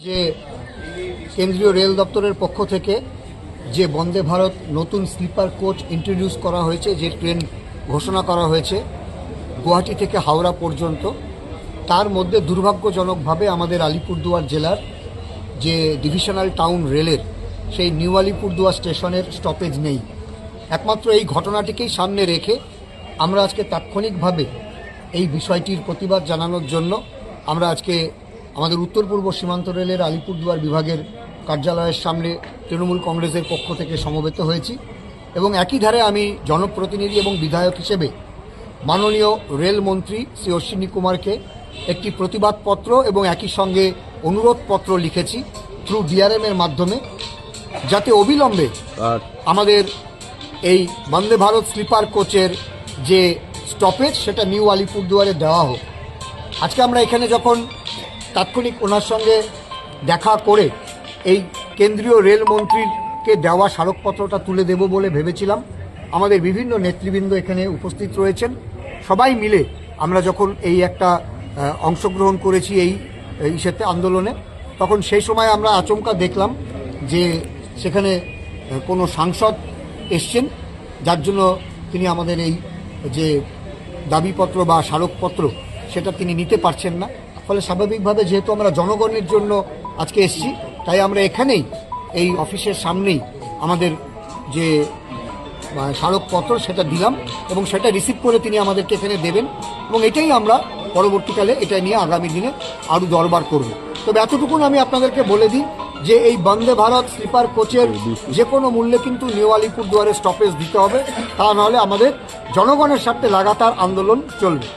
যে কেন্দ্রীয় রেল দপ্তরের পক্ষ থেকে যে বন্দে ভারত নতুন স্লিপার কোচ ইন্ট্রোডিউস করা হয়েছে, যে ট্রেন ঘোষণা করা হয়েছে গুয়াহাটি থেকে হাওড়া পর্যন্ত, তার মধ্যে দুর্ভাগ্যজনকভাবে আমাদের আলিপুরদুয়ার জেলার যে ডিভিশনাল টাউন রেলের, সেই নিউ আলিপুরদুয়ার স্টেশনের স্টপেজ নেই। একমাত্র এই ঘটনাটিকেই সামনে রেখে আমরা আজকে তাৎক্ষণিকভাবে এই বিষয়টির প্রতিবাদ জানানোর জন্য আমরা আজকে আমাদের উত্তর পূর্ব সীমান্ত রেলের আলিপুরদুয়ার বিভাগের কার্যালয়ের সামনে তৃণমূল কংগ্রেসের পক্ষ থেকে সমবেত হয়েছি এবং একই ধারে আমি জনপ্রতিনিধি এবং বিধায়ক হিসেবে মাননীয় রেলমন্ত্রী শ্রী অশ্বিনী কুমারকে একটি প্রতিবাদপত্র এবং একই সঙ্গে অনুরোধপত্র লিখেছি থ্রু ডিআরএম এর মাধ্যমে যাতে অবিলম্বে আমাদের এই বন্দে ভারত স্লিপার কোচের যে স্টপেজ সেটা নিউ আলিপুরদুয়ারে দেওয়া হোক। আজকে আমরা এখানে যখন তাৎক্ষণিক ওনার সঙ্গে দেখা করে এই কেন্দ্রীয় রেলমন্ত্রীকে দেওয়া স্মারকপত্রটা তুলে দেব বলে ভেবেছিলাম। আমাদের বিভিন্ন নেতৃবৃন্দ এখানে উপস্থিত রয়েছেন। সবাই মিলে আমরা যখন এই একটা অংশগ্রহণ করেছি এই ইসেতে আন্দোলনে, তখন সেই সময় আমরা আচমকা দেখলাম যে সেখানে কোনো সাংসদ এসছেন। যার জন্য তিনি আমাদের এই যে দাবিপত্র বা স্মারকপত্র, সেটা তিনি নিতে পারছেন না। ফলে স্বাভাবিকভাবে যেহেতু আমরা জনগণের জন্য আজকে এসেছি, তাই আমরা এখানেই এই অফিসের সামনেই আমাদের যে স্মারকপত্র সেটা দিলাম এবং সেটা রিসিভ করে তিনি আমাদেরকে এখানে দেবেন এবং এটাই আমরা পরবর্তীকালে এটা নিয়ে আগামী দিনে আরও দরবার করব। তবে এতটুকুন আমি আপনাদেরকে বলে দিই যে এই বন্দে ভারত স্লিপার কোচের যে কোনো মূল্যে কিন্তু নিউ আলিপুর দুয়ারে স্টপেজ দিতে হবে। তা নাহলে আমাদের জনগণের স্বার্থে লাগাতার আন্দোলন চলবে।